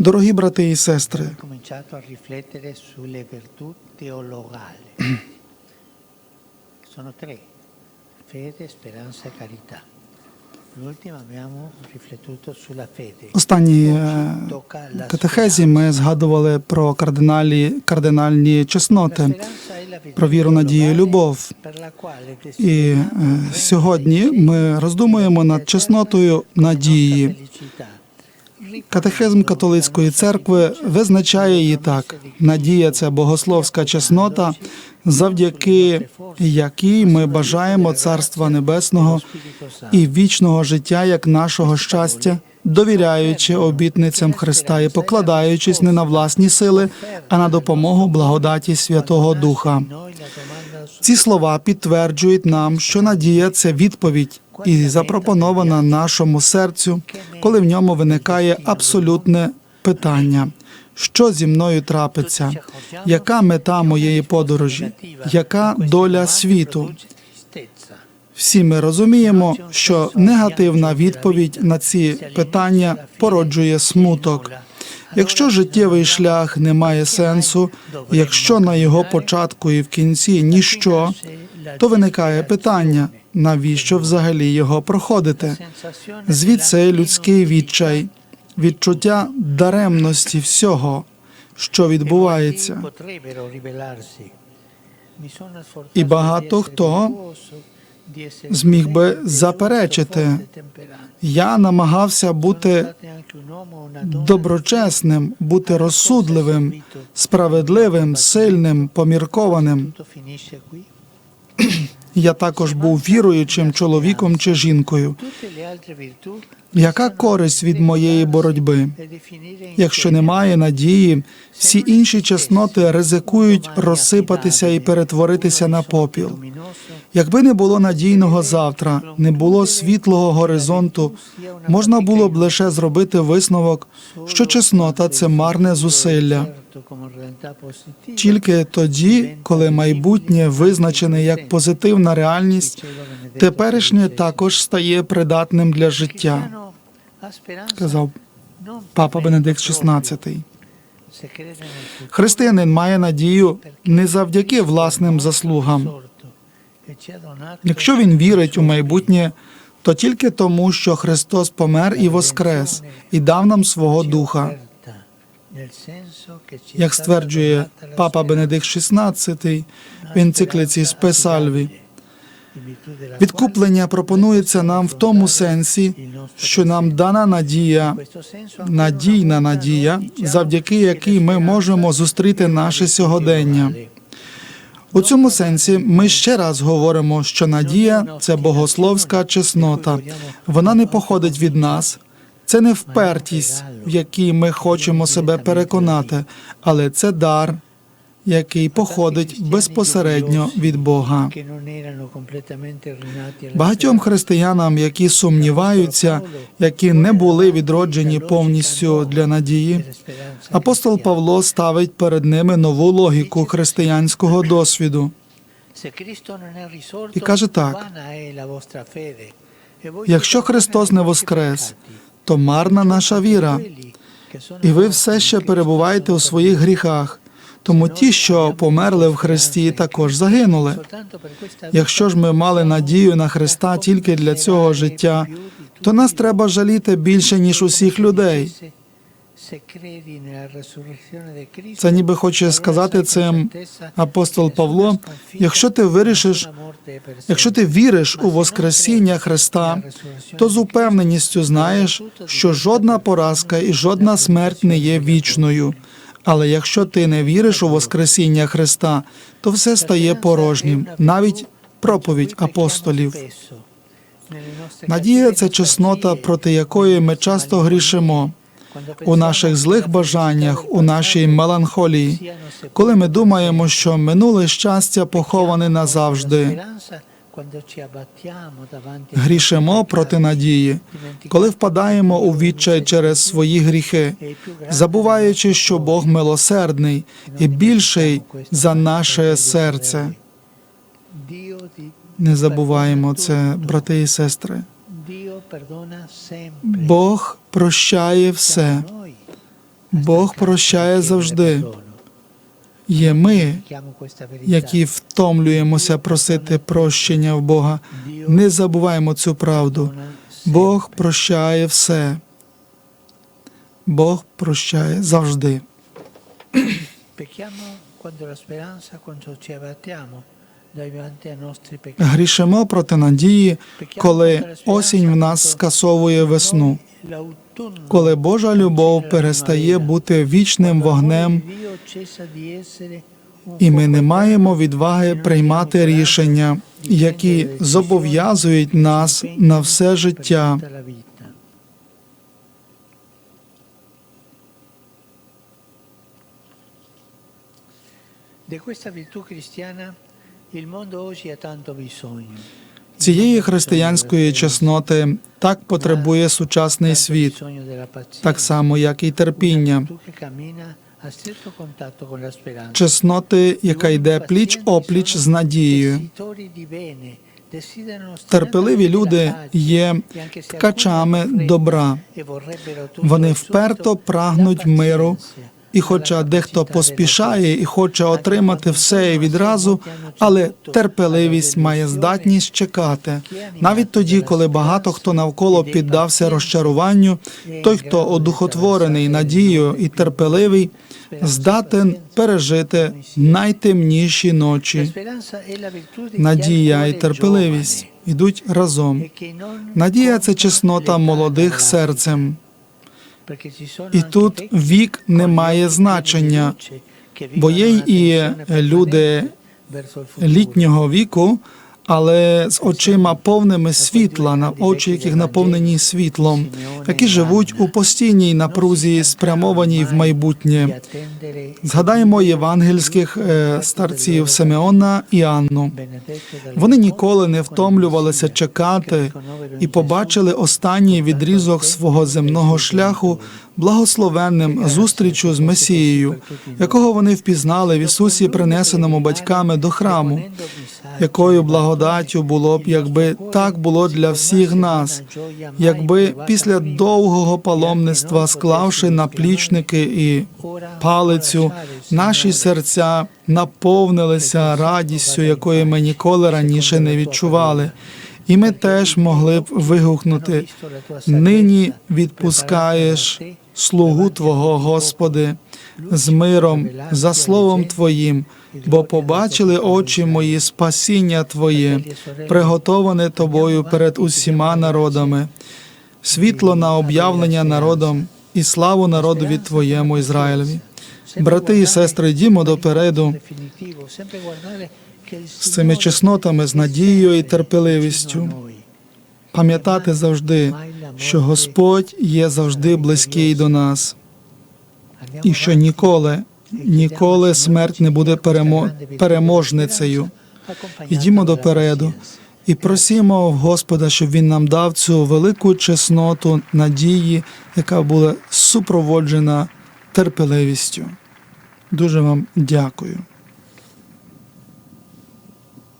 Дорогі брати і сестри, e останній е, la катехезі ми згадували про кардиналі, кардинальні чесноти, про віру, надію, любов. І е, сьогодні ми роздумуємо над чеснотою надії. Катехизм католицької церкви визначає її так: надія це богословська чеснота, завдяки якій ми бажаємо Царства Небесного і вічного життя як нашого щастя, довіряючи обітницям Христа і покладаючись не на власні сили, а на допомогу благодаті Святого Духа. Ці слова підтверджують нам, що надія це відповідь і запропонована нашому серцю, коли в ньому виникає абсолютне питання: що зі мною трапиться, яка мета моєї подорожі, яка доля світу. Всі ми розуміємо, що негативна відповідь на ці питання породжує смуток. Якщо життєвий шлях не має сенсу, якщо на його початку і в кінці ніщо, то виникає питання, навіщо взагалі його проходити? Звідси людський відчай, відчуття даремності всього, що відбувається. І багато хто зміг би заперечити. Я намагався бути доброчесним, бути розсудливим, справедливим, сильним, поміркованим. Я також був віруючим чоловіком чи жінкою. Яка користь від моєї боротьби? Якщо немає надії, всі інші чесноти ризикують розсипатися і перетворитися на попіл. Якби не було надійного завтра, не було світлого горизонту, можна було б лише зробити висновок, що чеснота це марне зусилля. Тільки тоді, коли майбутнє визначене як позитивна реальність, теперішнє також стає придатним для життя, казав папа Бенедикт XVI. Християнин має надію не завдяки власним заслугам. Якщо він вірить у майбутнє, то тільки тому, що Христос помер і воскрес, і дав нам свого духа. Як стверджує папа Бенедикт XVI в енциклиці Спесальві, відкуплення пропонується нам в тому сенсі, що нам дана надія, надійна надія, завдяки якій ми можемо зустріти наше сьогодення. У цьому сенсі ми ще раз говоримо, що надія це богословська чеснота. Вона не походить від нас. Це не впертість, в якій ми хочемо себе переконати, але це дар, який походить безпосередньо від Бога. Багатьом християнам, які сумніваються, які не були відроджені повністю для надії, апостол Павло ставить перед ними нову логіку християнського досвіду. і каже так: Якщо Христос не воскрес, то марна наша віра, і ви все ще перебуваєте у своїх гріхах. Тому ті, що померли в Христі, також загинули. Якщо ж ми мали надію на Христа тільки для цього життя, то нас треба жаліти більше ніж усіх людей. Це ніби хоче сказати цим апостол Павло. Якщо ти вирішиш, якщо ти віриш у Воскресіння Христа, то з упевненістю знаєш, що жодна поразка і жодна смерть не є вічною. Але якщо ти не віриш у Воскресіння Христа, то все стає порожнім, навіть проповідь апостолів. Надія це чеснота, проти якої ми часто грішимо у наших злих бажаннях, у нашій меланхолії, коли ми думаємо, що минуле щастя поховане назавжди. Грішимо проти надії, коли впадаємо у відчай через свої гріхи, забуваючи, що Бог милосердний і більший за наше серце. Не забуваємо це, брати і сестри. Бог прощає все, Бог прощає завжди. Є ми, які втомлюємося просити прощення в Бога. Не забуваємо цю правду. Бог прощає все. Бог прощає завжди. Грішимо проти надії, коли осінь в нас скасовує весну, коли Божа любов перестає бути вічним вогнем, і ми не маємо відваги приймати рішення, які зобов'язують нас на все життя. Di questa virtù cristiana Цієї християнської чесноти так потребує сучасний світ, так само як і терпіння, чесноти, яка йде пліч опліч з надією. Терпеливі люди є ткачами добра. Вони вперто прагнуть миру, і хоча дехто поспішає і хоче отримати все і відразу, але терпеливість має здатність чекати. Навіть тоді, коли багато хто навколо піддався розчаруванню, той, хто одухотворений надією і терпеливий, здатен пережити найтемніші ночі. Надія і терпеливість йдуть разом. Надія це чеснота молодих серцем. І тут вік не має значення, бо є і люди літнього віку, але з очима повними світла, на очі яких наповнені світлом, які живуть у постійній напрузі, спрямованій в майбутнє. Згадаємо євангельських е, старців Симеона і Анну. Вони ніколи не втомлювалися чекати і побачили останній відрізок свого земного шляху благословенним зустрічю з Месією, якого вони впізнали в Ісусі, принесеному батьками до храму. Якою благодаттю було б, якби так було для всіх нас, якби після довгого паломництва, склавши наплічники і палицю, наші серця наповнилися радістю, якої ми ніколи раніше не відчували. І ми теж могли б вигукнути: нині відпускаєш слугу Твого, Господи, з миром за словом Твоїм, бо побачили очі мої спасіння Твоє, приготоване Тобою перед усіма народами, світло на об'явлення народом і славу народові Твоєму Ізраїлеві. Брати і сестри, йдімо допереду з цими чеснотами, з надією і терпеливістю. Пам'ятати завжди, що Господь є завжди близький до нас, і що ніколи, ніколи смерть не буде перемо... переможницею. Ідімо допереду і просімо в Господа, щоб Він нам дав цю велику чесноту надії, яка була супроводжена терпеливістю. Дуже вам дякую.